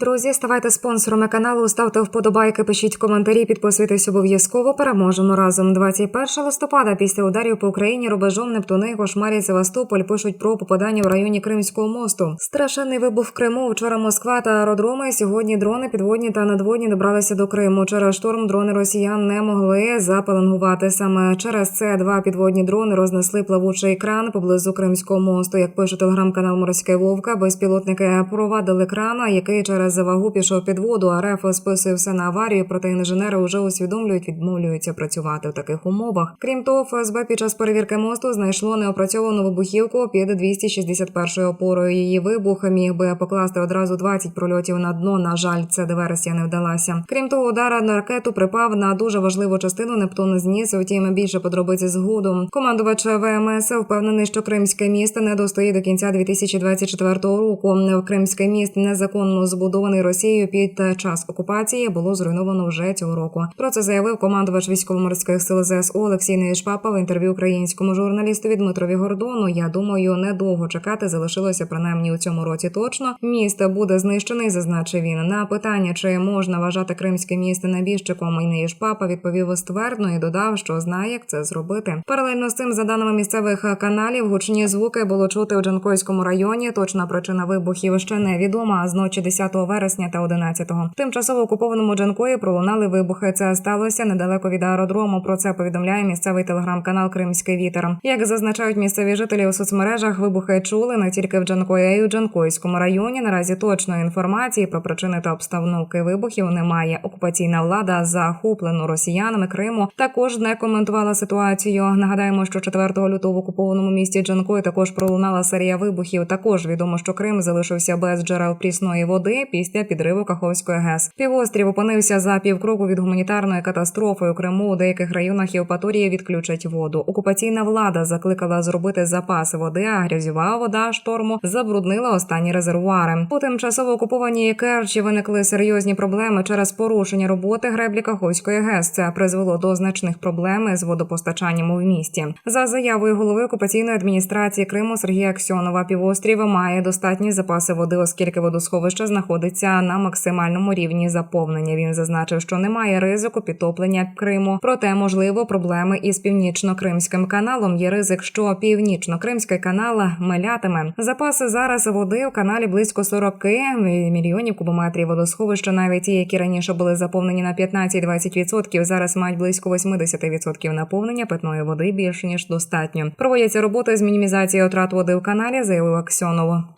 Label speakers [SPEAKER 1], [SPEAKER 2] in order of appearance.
[SPEAKER 1] Друзі, ставайте спонсорами каналу, ставте вподобайки, пишіть коментарі, підписуйтесь обов'язково. Переможемо разом. 21 листопада після ударів по Україні рубежом Нептуни, Кошмарі, Севастополь пишуть про попадання в районі Кримського мосту. Страшенний вибух в Криму. Вчора Москва та аеродроми. Сьогодні дрони підводні та надводні добралися до Криму. Через шторм дрони росіян не могли запеленгувати. Саме через це два підводні дрони рознесли плавучий кран поблизу Кримського мосту. Як пише телеграм-канал Морська Вовка, безпілотники провадили крана, який через завагу пішов під воду. А РФ списує все на аварію, проте інженери вже усвідомлюють, відмовлюються працювати в таких умовах. Крім того, ФСБ під час перевірки мосту знайшло неопрацьовану вибухівку під 261 опорою. Її вибух міг би покласти одразу 20 прольотів на дно. На жаль, ця диверсія не вдалася. Крім того, удар на ракету припав на дуже важливу частину. Нептун зніс. Втім, більше подробиці згодом. Командувач ВМС впевнений, що кримське місто не достоїть до кінця 2024 року. Кримське міст незаконно збудований Росією під час окупації було зруйновано вже цього року. Про це заявив командувач військово-морських сил ЗСУ Олексій Неєшпапа в інтерв'ю українському журналістові Дмитрові Гордону. Я думаю, недовго чекати залишилося принаймні у цьому році. Точно місто буде знищений, зазначив він. На питання, чи можна вважати кримське місто небіжчиком, і Неєшпапа відповів ствердно і додав, що знає, як це зробити. Паралельно з цим, за даними місцевих каналів, гучні звуки було чути у Джанкойському районі. Точна причина вибухів ще невідома. А з ночі 10 вересня та 11-го. Тимчасово окупованому Джанкої пролунали вибухи. Це сталося недалеко від аеродрому. Про це повідомляє місцевий телеграм-канал Кримський вітер. Як зазначають місцеві жителі у соцмережах, вибухи чули не тільки в Джанкої, а й у Джанкойському районі. Наразі точної інформації про причини та обстановки вибухів немає. Окупаційна влада захоплену росіянами Криму також не коментувала ситуацію. Нагадаємо, що 4 лютого в окупованому місті Джанкої також пролунала серія вибухів. Також відомо, що Крим залишився без джерел прісної води після підриву Каховської ГЕС. Півострів опинився за півкроку від гуманітарної катастрофи у Криму. У деяких районах Євпаторії відключать воду. Окупаційна влада закликала зробити запаси води, а грязьова вода шторму забруднила останні резервуари. У тимчасово окупованій Керчі виникли серйозні проблеми через порушення роботи греблі Каховської ГЕС. Це призвело до значних проблем з водопостачанням у місті. За заявою голови окупаційної адміністрації Криму Сергія Аксьонова, півострів має достатні запаси води, оскільки водосховище знаходиться на максимальному рівні заповнення. Він зазначив, що немає ризику підтоплення Криму. Проте можливо проблеми із північно-кримським каналом. Є ризик, що північно-кримський канал мелятиме. Запаси зараз води в каналі близько 40 мільйонів кубометрів. Водосховища, навіть ті, які раніше були заповнені на 15-20%, зараз мають близько 80% наповнення питної води більше ніж достатньо. Проводяться роботи з мінімізації отрат води в каналі, заявив Аксьонов.